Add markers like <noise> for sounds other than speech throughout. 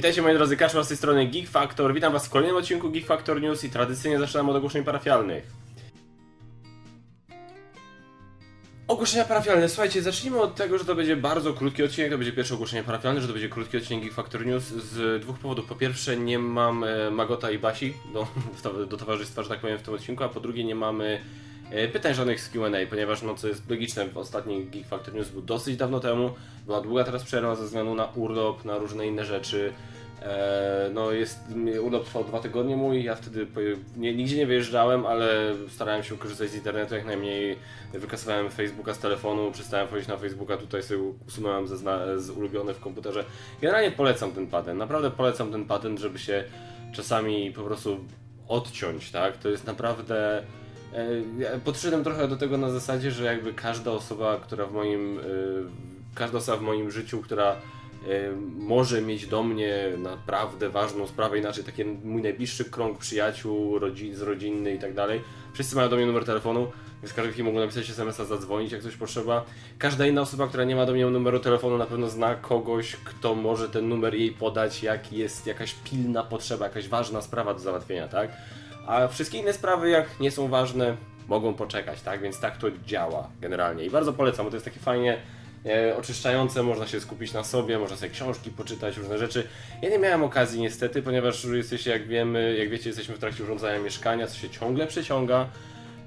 Witajcie moi drodzy, Kaszmar z tej strony Geek Factor. Witam was w kolejnym odcinku Geek Factor News i tradycyjnie zaczynam od ogłoszeń parafialnych. Ogłoszenia parafialne. Słuchajcie, zacznijmy od tego, że to będzie bardzo krótki odcinek, to będzie pierwsze ogłoszenie parafialne, że to będzie krótki odcinek Geek Factor News z dwóch powodów. Po pierwsze, nie mam e, Magota i Basi do, <laughs> do towarzystwa, że tak powiem, w tym odcinku, a po drugie, nie mamy pytań żadnych z Q&A, ponieważ, no co jest logiczne, w ostatni Geek Factor News był dosyć dawno temu, była długa teraz przerwa ze względu na urlop, na różne inne rzeczy. E, no jest, urlop trwał dwa tygodnie mój, ja wtedy nie, nigdzie nie wyjeżdżałem, ale starałem się korzystać z internetu jak najmniej, wykasowałem Facebooka z telefonu, przestałem wchodzić na Facebooka, tutaj sobie usunąłem ze zna- z ulubione w komputerze. Generalnie polecam ten patent, naprawdę polecam ten patent, żeby się czasami po prostu odciąć, tak? To jest naprawdę... e, Podszedłem trochę do tego na zasadzie, że jakby każda osoba, która w moim... e, Każda osoba w moim życiu, która e, może mieć do mnie naprawdę ważną sprawę, inaczej taki mój najbliższy krąg przyjaciół, rodzin, z rodzinny i tak dalej. Wszyscy mają do mnie numer telefonu, więc każdy chwili mogą napisać SMS-a, zadzwonić jak coś potrzeba. Każda inna osoba, która nie ma do mnie numeru telefonu na pewno zna kogoś, kto może ten numer jej podać, jak jest jakaś pilna potrzeba, jakaś ważna sprawa do załatwienia, tak? A wszystkie inne sprawy, jak nie są ważne, mogą poczekać, tak? Więc tak to działa generalnie. I bardzo polecam, bo to jest takie fajnie e, oczyszczające, można się skupić na sobie, można sobie książki poczytać, różne rzeczy. Ja nie miałem okazji niestety, ponieważ jesteście, jak wiemy, jak wiecie, jesteśmy w trakcie urządzania mieszkania, co się ciągle przeciąga.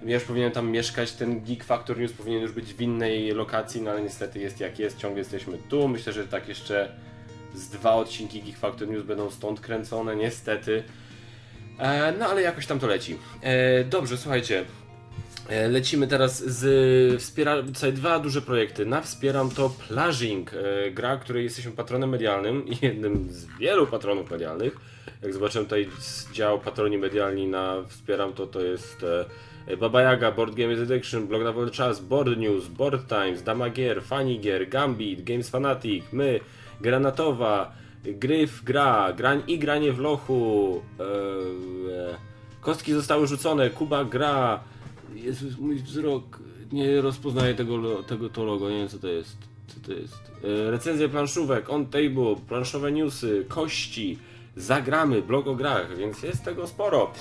Ja już powinienem tam mieszkać, ten Geek Factor News powinien już być w innej lokacji, no ale niestety jest jak jest, ciągle jesteśmy tu. Myślę, że tak jeszcze z dwa odcinki Geek Factor News będą stąd kręcone, niestety. E, no ale jakoś tam to leci. E, dobrze, słuchajcie. E, Lecimy teraz z wspiera tutaj dwa duże projekty. Na wspieram to Plażing, gra, której jesteśmy patronem medialnym i <laughs> jednym z wielu patronów medialnych. Jak zobaczyłem tutaj dział patroni medialni na wspieram to, to jest Baba Yaga, Board Games Addiction, Blog na wolny czas, Board News, Board Times, Dama Gier, Funny Gier, Gambit, Games Fanatic, my, Granatowa, Gryf gra, grań i granie w lochu, e, kostki zostały rzucone, Kuba gra, Jezus, mój wzrok nie rozpoznaje tego, tego to logo, nie wiem co to jest. Co to jest? E, recenzje planszówek, on table, planszowe newsy, kości, zagramy, blog o grach, więc jest tego sporo.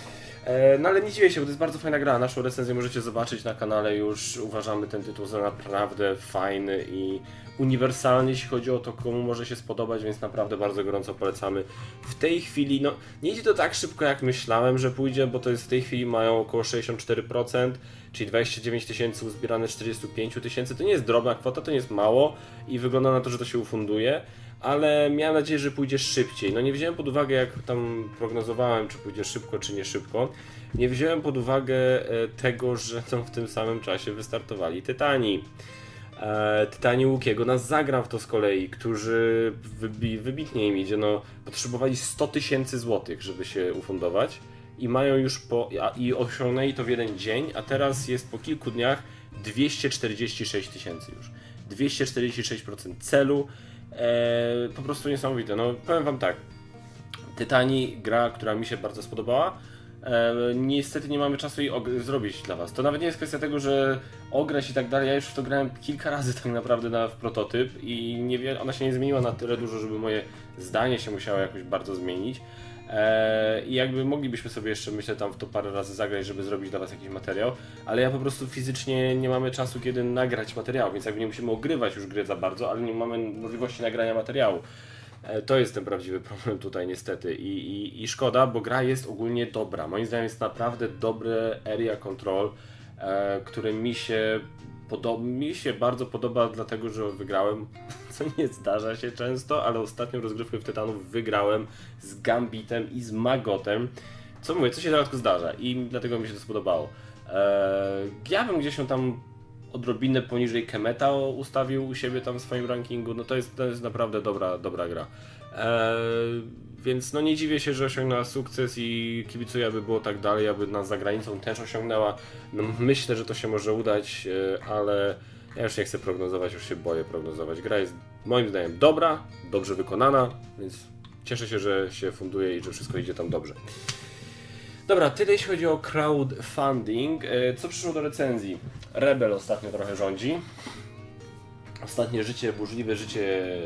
E, no ale nie dziwię się, bo to jest bardzo fajna gra. Naszą recenzję możecie zobaczyć na kanale już. Uważamy ten tytuł za naprawdę fajny i uniwersalny, jeśli chodzi o to, komu może się spodobać, więc naprawdę bardzo gorąco polecamy. W tej chwili, no nie idzie to tak szybko, jak myślałem, że pójdzie, bo to jest w tej chwili mają około 64%, czyli 29 tysięcy uzbierane z 45 tysięcy. To nie jest drobna kwota, to nie jest mało i wygląda na to, że to się ufunduje ale miałem nadzieję, że pójdzie szybciej. No nie wziąłem pod uwagę, jak tam prognozowałem, czy pójdzie szybko, czy nie szybko. Nie wziąłem pod uwagę e, tego, że no, w tym samym czasie wystartowali Tytani. E, Tytani Łukiego nas zagram w to z kolei, którzy wybi wybitnie im idzie. No, potrzebowali 100 tysięcy złotych, żeby się ufundować i mają już po. I osiągnęli to w jeden dzień, a teraz jest po kilku dniach 246 tysięcy już. 246% celu. E, po prostu niesamowite. No, powiem Wam tak. Tytani, gra, która mi się bardzo spodobała. E, niestety nie mamy czasu jej zrobić dla Was. To nawet nie jest kwestia tego, że ograć i tak dalej. Ja już w to grałem kilka razy tak naprawdę na, w prototyp i nie ona się nie zmieniła na tyle dużo, żeby moje zdanie się musiało jakoś bardzo zmienić. E, I jakby moglibyśmy sobie jeszcze, myślę, tam w to parę razy zagrać, żeby zrobić dla Was jakiś materiał, ale ja po prostu fizycznie nie mamy czasu, kiedy nagrać materiał, więc jakby nie musimy ogrywać już gry za bardzo, ale nie mamy możliwości nagrania materiału. E, To jest ten prawdziwy <laughs> problem tutaj niestety I, i, i szkoda, bo gra jest ogólnie dobra. Moim zdaniem jest naprawdę dobre area control, e, które mi się, podo- mi się bardzo podoba, dlatego że wygrałem, <laughs> co nie zdarza się często, ale ostatnią rozgrywkę w Tytanów wygrałem z Gambitem i z Magotem. Co mówię, co się rzadko zdarza i dlatego mi się to spodobało. E, ja bym gdzieś się tam odrobinę poniżej Kemeta ustawił u siebie tam w swoim rankingu, no to jest, to jest naprawdę dobra, dobra gra. Eee, więc no nie dziwię się, że osiągnęła sukces i kibicuję, aby było tak dalej, aby nas za granicą też osiągnęła. No, myślę, że to się może udać, e, ale ja już nie chcę prognozować, już się boję prognozować. Gra jest moim zdaniem dobra, dobrze wykonana, więc cieszę się, że się funduje i że wszystko idzie tam dobrze. Dobra, tyle jeśli chodzi o crowdfunding. E, Co przyszło do recenzji? Rebel ostatnio trochę rządzi. Ostatnie życie, burzliwe życie e,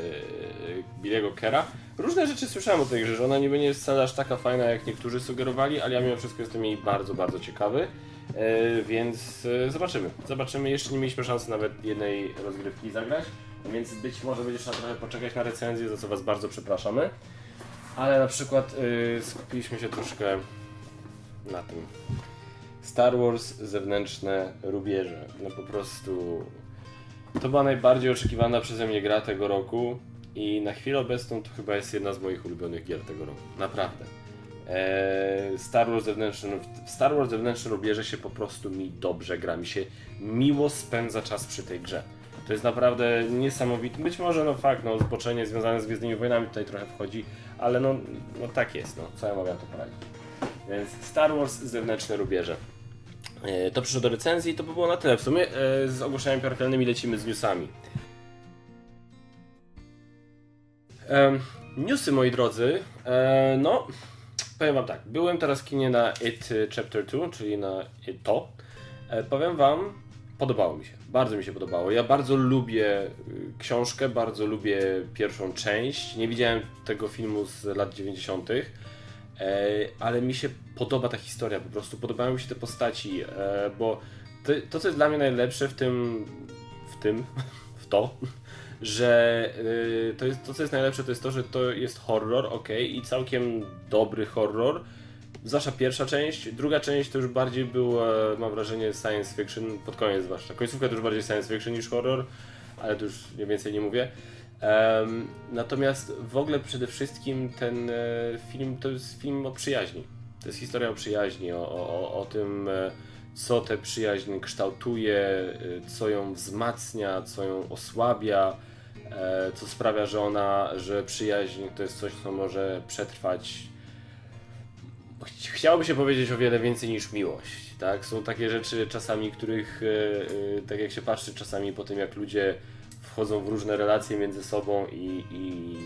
Billiego Kera. Różne rzeczy słyszałem o tej grze, że ona niby nie jest wcale aż taka fajna, jak niektórzy sugerowali, ale ja mimo wszystko jestem jej bardzo, bardzo ciekawy. E, więc e, zobaczymy. Zobaczymy. Jeszcze nie mieliśmy szansy nawet jednej rozgrywki zagrać, więc być może będzie trzeba trochę poczekać na recenzję, za co Was bardzo przepraszamy. Ale na przykład skupiliśmy się troszkę na tym. Star Wars zewnętrzne rubieże. No po prostu to była najbardziej oczekiwana przeze mnie gra tego roku i na chwilę obecną to chyba jest jedna z moich ulubionych gier tego roku. Naprawdę. Eee, Star Wars zewnętrzny, w Star Wars zewnętrzny rubieże się po prostu mi dobrze gra, mi się miło spędza czas przy tej grze. To jest naprawdę niesamowite. Być może, no fakt, no zboczenie związane z Gwiezdnymi Wojnami tutaj trochę wchodzi, ale no, no tak jest, no co ja mogę to poradzić. Więc Star Wars zewnętrzne rubieże. E, To przyszło do recenzji, to by było na tyle. W sumie e, z ogłoszeniami parafialnymi lecimy z newsami. Newsy, moi drodzy. E, no, powiem wam tak. Byłem teraz w kinie na It Chapter 2, czyli na To. Powiem wam, podobało mi się. Bardzo mi się podobało. Ja bardzo lubię y, książkę, bardzo lubię pierwszą część. Nie widziałem tego filmu z lat 90. E, ale mi się podoba ta historia, po prostu. Podobają mi się te postaci, e, bo to, to, co jest dla mnie najlepsze w tym, w tym, <laughs> w to, że y, to, jest, to, co jest najlepsze, to jest to, że to jest horror, ok, i całkiem dobry horror, zwłaszcza pierwsza część, druga część to już bardziej był, e, mam wrażenie, science fiction, pod koniec zwłaszcza, końcówka to już bardziej science fiction niż horror, ale to już więcej nie mówię. Em, natomiast w ogóle przede wszystkim ten e, film to jest film o przyjaźni. To jest historia o przyjaźni, o, o, o- tym, e, co tę przyjaźń kształtuje, e, co ją wzmacnia, co ją osłabia, co sprawia, że ona, że przyjaźń to jest coś, co może przetrwać. Ch- Chciałoby się powiedzieć o wiele więcej niż miłość, tak? Są takie rzeczy czasami, których, tak jak się patrzy czasami po tym, jak ludzie wchodzą w różne relacje między sobą i, i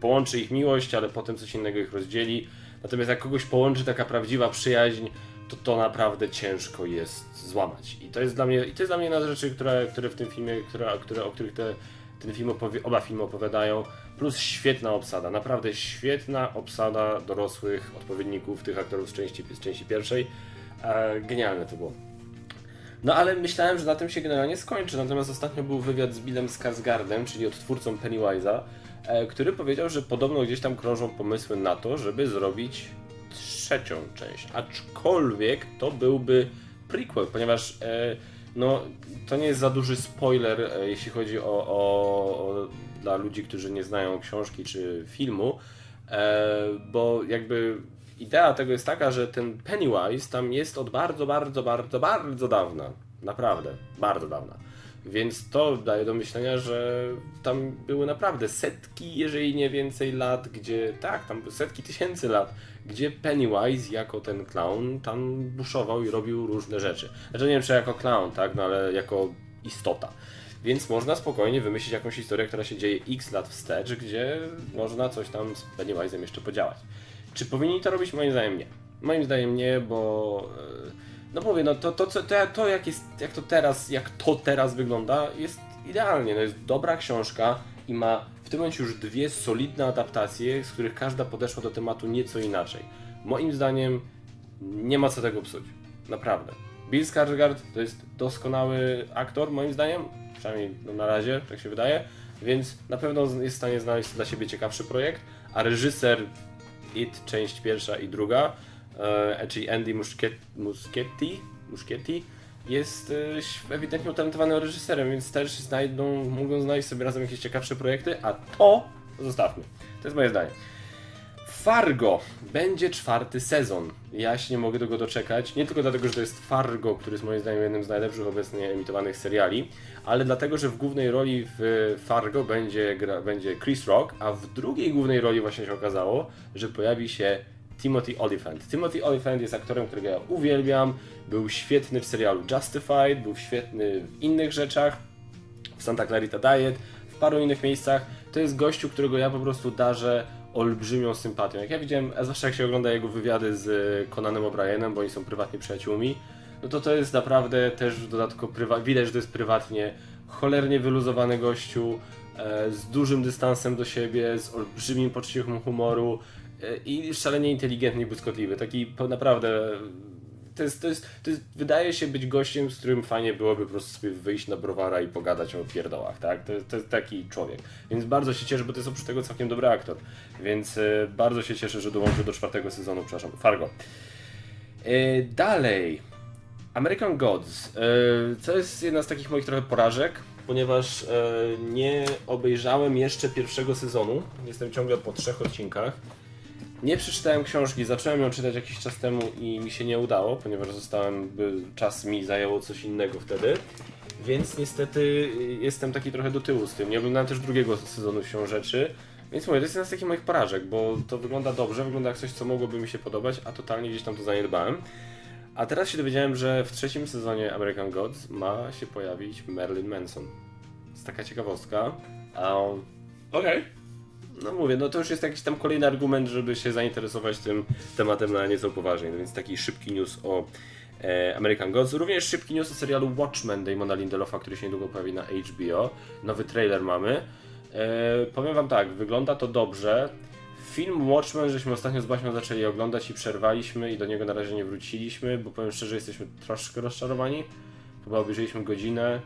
połączy ich miłość, ale potem coś innego ich rozdzieli. Natomiast jak kogoś połączy taka prawdziwa przyjaźń, to to naprawdę ciężko jest złamać. I to jest dla mnie, i to jest dla mnie jedna z rzeczy, które, które w tym filmie, które, które, o których te, ten film opowie, oba filmy opowiadają. Plus świetna obsada, naprawdę świetna obsada dorosłych odpowiedników tych aktorów z części, z części pierwszej. E, genialne to było. No ale myślałem, że na tym się generalnie skończy. Natomiast ostatnio był wywiad z Billem Skarsgardem, czyli odtwórcą Pennywise'a, e, który powiedział, że podobno gdzieś tam krążą pomysły na to, żeby zrobić trzecią część. Aczkolwiek to byłby prequel, ponieważ e, no, to nie jest za duży spoiler, e, jeśli chodzi o, o, o dla ludzi, którzy nie znają książki czy filmu, bo jakby idea tego jest taka, że ten Pennywise tam jest od bardzo, bardzo, bardzo, bardzo dawna. Naprawdę, bardzo dawna. Więc to daje do myślenia, że tam były naprawdę setki, jeżeli nie więcej lat, gdzie tak, tam setki tysięcy lat, gdzie Pennywise jako ten clown tam buszował i robił różne rzeczy. Znaczy nie wiem czy jako clown, tak, no ale jako istota. Więc można spokojnie wymyślić jakąś historię, która się dzieje x lat wstecz, gdzie można coś tam z Pennywise'em jeszcze podziałać. Czy powinni to robić? Moim zdaniem nie. Moim zdaniem nie, bo e, no mówię, no to, to, to, to jak, jest, jak to teraz, jak to teraz wygląda, jest idealnie. No jest dobra książka i ma w tym momencie już dwie solidne adaptacje, z których każda podeszła do tematu nieco inaczej. Moim zdaniem nie ma co tego psuć. Naprawdę. Bill Skarsgård to jest doskonały aktor, moim zdaniem. Przynajmniej no, na razie, tak się wydaje. Więc na pewno jest w stanie znaleźć dla siebie ciekawszy projekt. A reżyser It, część pierwsza i druga, e, czyli Andy Muschietti, Muschietti, jest e, ewidentnie utalentowanym reżyserem, więc też znajdą, mogą znaleźć sobie razem jakieś ciekawsze projekty, a to zostawmy. To jest moje zdanie. Fargo będzie czwarty sezon. Ja się nie mogę tego doczekać. Nie tylko dlatego, że to jest Fargo, który jest moim zdaniem jednym z najlepszych obecnie emitowanych seriali, ale dlatego, że w głównej roli w Fargo będzie, gra, będzie Chris Rock, a w drugiej głównej roli właśnie się okazało, że pojawi się Timothy Olyphant. Timothy Olyphant jest aktorem, którego ja uwielbiam. Był świetny w serialu Justified, był świetny w innych rzeczach w Santa Clarita Diet, w paru innych miejscach. To jest gościu, którego ja po prostu darzę olbrzymią sympatią. Jak ja widziałem, a zwłaszcza jak się ogląda jego wywiady z e, Conanem O'Brienem, bo oni są prywatnie przyjaciółmi, no to to jest naprawdę też w dodatku prywa- widać, że to jest prywatnie cholernie wyluzowany gościu, e, z dużym dystansem do siebie, z olbrzymim poczuciem humoru e, i szalenie inteligentny i błyskotliwy. Taki naprawdę to jest, to, jest, to jest, wydaje się być gościem, z którym fajnie byłoby po prostu sobie wyjść na browara i pogadać o pierdołach, tak? To, to jest taki człowiek. Więc bardzo się cieszę, bo to jest oprócz tego całkiem dobry aktor. Więc e, bardzo się cieszę, że dołączył do czwartego sezonu, przepraszam, Fargo. E, dalej. American Gods. E, co jest jedna z takich moich trochę porażek, ponieważ nie obejrzałem jeszcze pierwszego sezonu. Jestem ciągle po trzech odcinkach. Nie przeczytałem książki, zacząłem ją czytać jakiś czas temu i mi się nie udało, ponieważ zostałem, czas mi zajęło coś innego wtedy. Więc niestety y, jestem taki trochę do tyłu z tym. Nie oglądałem też drugiego sezonu siłą rzeczy. Więc mówię, to jest jedna z takich moich porażek, bo to wygląda dobrze, wygląda jak coś, co mogłoby mi się podobać, a totalnie gdzieś tam to zaniedbałem. A teraz się dowiedziałem, że w trzecim sezonie American Gods ma się pojawić Marilyn Manson. Jest taka ciekawostka. A okej. No mówię, no to już jest jakiś tam kolejny argument, żeby się zainteresować tym tematem na nieco poważniej. No więc taki szybki news o e, American Gods. Również szybki news o serialu Watchmen Damona Lindelofa, który się niedługo pojawi na HBO. Nowy trailer mamy. E, powiem wam tak, wygląda to dobrze. Film Watchmen żeśmy ostatnio z Basią zaczęli oglądać i przerwaliśmy i do niego na razie nie wróciliśmy, bo powiem szczerze, jesteśmy troszkę rozczarowani. Chyba obejrzeliśmy godzinę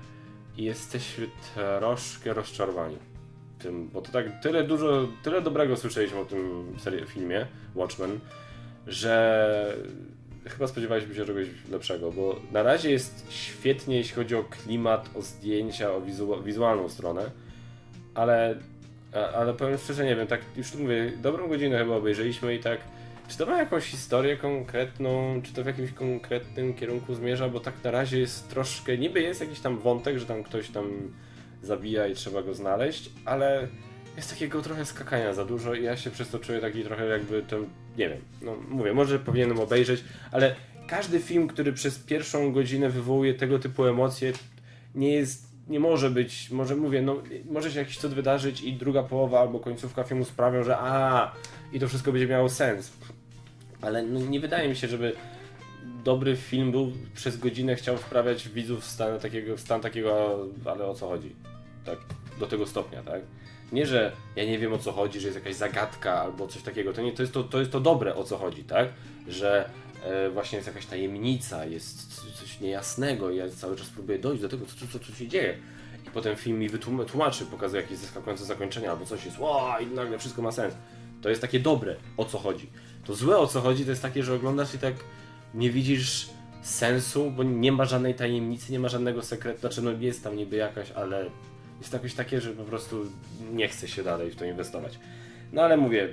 i jesteśmy troszkę rozczarowani tym, bo to tak tyle dużo, tyle dobrego słyszeliśmy o tym serii, filmie Watchmen, że chyba spodziewaliśmy się czegoś lepszego, bo na razie jest świetnie, jeśli chodzi o klimat, o zdjęcia, o wizu, wizualną stronę, ale, ale powiem szczerze, nie wiem, tak już tu mówię, dobrą godzinę chyba obejrzeliśmy i tak, czy to ma jakąś historię konkretną, czy to w jakimś konkretnym kierunku zmierza, bo tak na razie jest troszkę, niby jest jakiś tam wątek, że tam ktoś tam zabija i trzeba go znaleźć, ale jest takiego trochę skakania za dużo i ja się przez to czuję taki trochę jakby ten, nie wiem, no mówię, może powinienem obejrzeć, ale każdy film, który przez pierwszą godzinę wywołuje tego typu emocje, nie jest, nie może być, może mówię, no może się jakiś cud wydarzyć i druga połowa albo końcówka filmu sprawią, że a i to wszystko będzie miało sens. Ale no, nie wydaje mi się, żeby dobry film był przez godzinę chciał wprawiać widzów w stan takiego, w stan takiego, ale o co chodzi? Tak, do tego stopnia, tak? Nie, że ja nie wiem o co chodzi, że jest jakaś zagadka albo coś takiego. To, nie, to, jest, to, to jest to dobre o co chodzi, tak? Że e, właśnie jest jakaś tajemnica, jest coś niejasnego i ja cały czas próbuję dojść do tego, co, co, co tu się dzieje. I potem film mi wytłum- tłumaczy, pokazuje jakieś zaskakujące zakończenie albo coś jest, wow, i nagle wszystko ma sens. To jest takie dobre o co chodzi. To złe o co chodzi to jest takie, że oglądasz i tak nie widzisz sensu, bo nie ma żadnej tajemnicy, nie ma żadnego sekretu, znaczy no jest tam niby jakaś, ale jest jakoś takie, że po prostu nie chce się dalej w to inwestować. No ale mówię,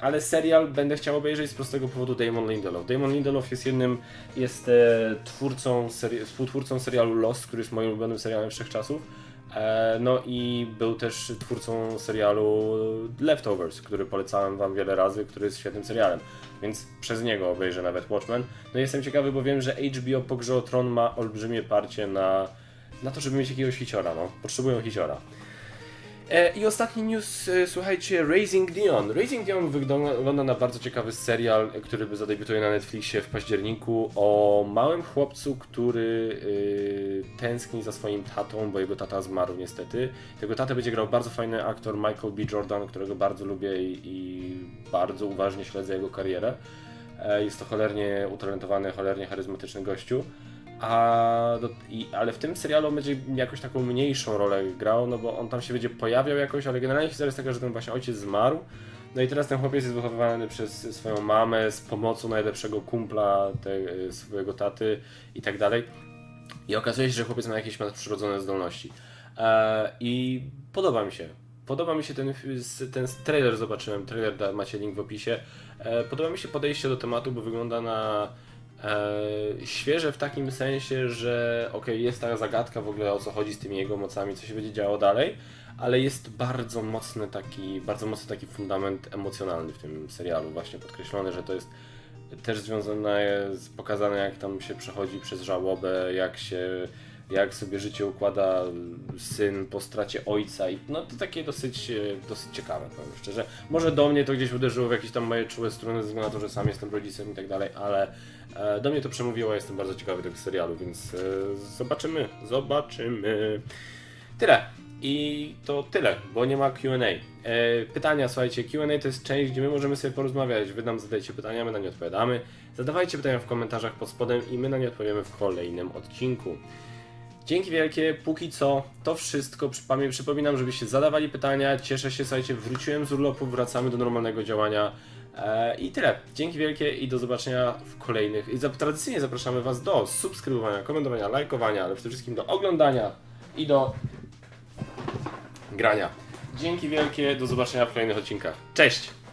ale serial będę chciał obejrzeć z prostego powodu Damon Lindelof. Damon Lindelof jest jednym, jest e, twórcą, seri- współtwórcą serialu Lost, który jest moim ulubionym serialem wszechczasów. E, no i był też twórcą serialu Leftovers, który polecałem wam wiele razy, który jest świetnym serialem. Więc przez niego obejrzę nawet Watchmen. No i jestem ciekawy, bo wiem, że HBO po grze Tron ma olbrzymie parcie na, na to, żeby mieć jakiegoś hiciora, no. Potrzebują hiciora. E, I ostatni news, e, słuchajcie, Raising Dion. Raising Dion wygląda na bardzo ciekawy serial, który zadebiutuje na Netflixie w październiku o małym chłopcu, który e, tęskni za swoim tatą, bo jego tata zmarł niestety. Tego tatę będzie grał bardzo fajny aktor Michael B. Jordan, którego bardzo lubię i, i bardzo uważnie śledzę jego karierę. Jest to cholernie utalentowany, cholernie charyzmatyczny gościu. A, do, i, ale w tym serialu będzie jakoś taką mniejszą rolę grał, no bo on tam się będzie pojawiał jakoś, ale generalnie historia jest taka, że ten właśnie ojciec zmarł. No i teraz ten chłopiec jest wychowywany przez swoją mamę z pomocą najlepszego kumpla te, swojego taty i tak dalej. I okazuje się, że chłopiec ma jakieś nadprzyrodzone zdolności. E, I podoba mi się. Podoba mi się ten, ten trailer, zobaczyłem, trailer macie link w opisie. E, podoba mi się podejście do tematu, bo wygląda na e, świeże w takim sensie, że okej, jest ta zagadka w ogóle o co chodzi z tymi jego mocami, co się będzie działo dalej, ale jest bardzo mocny taki, bardzo mocny taki fundament emocjonalny w tym serialu, właśnie podkreślony, że to jest też związane z pokazane jak tam się przechodzi przez żałobę, jak się jak sobie życie układa syn po stracie ojca i no to takie dosyć, e, dosyć ciekawe, powiem szczerze. Może do mnie to gdzieś uderzyło w jakieś tam moje czułe strony ze względu na to, że sam jestem rodzicem i tak dalej, ale e, do mnie to przemówiło, jestem bardzo ciekawy tego serialu, więc e, zobaczymy, zobaczymy. Tyle. I to tyle, bo nie ma QA. E, pytania, słuchajcie, QA to jest część, gdzie my możemy sobie porozmawiać. Wy nam zadajcie pytania, my na nie odpowiadamy. Zadawajcie pytania w komentarzach pod spodem i my na nie odpowiemy w kolejnym odcinku. Dzięki wielkie, póki co to wszystko. Przypominam, żebyście zadawali pytania. Cieszę się, słuchajcie, wróciłem z urlopu, wracamy do normalnego działania. E, I tyle. Dzięki wielkie i do zobaczenia w kolejnych. I tradycyjnie zapraszamy Was do subskrybowania, komentowania, lajkowania, ale przede wszystkim do oglądania i do grania. Dzięki wielkie, do zobaczenia w kolejnych odcinkach. Cześć!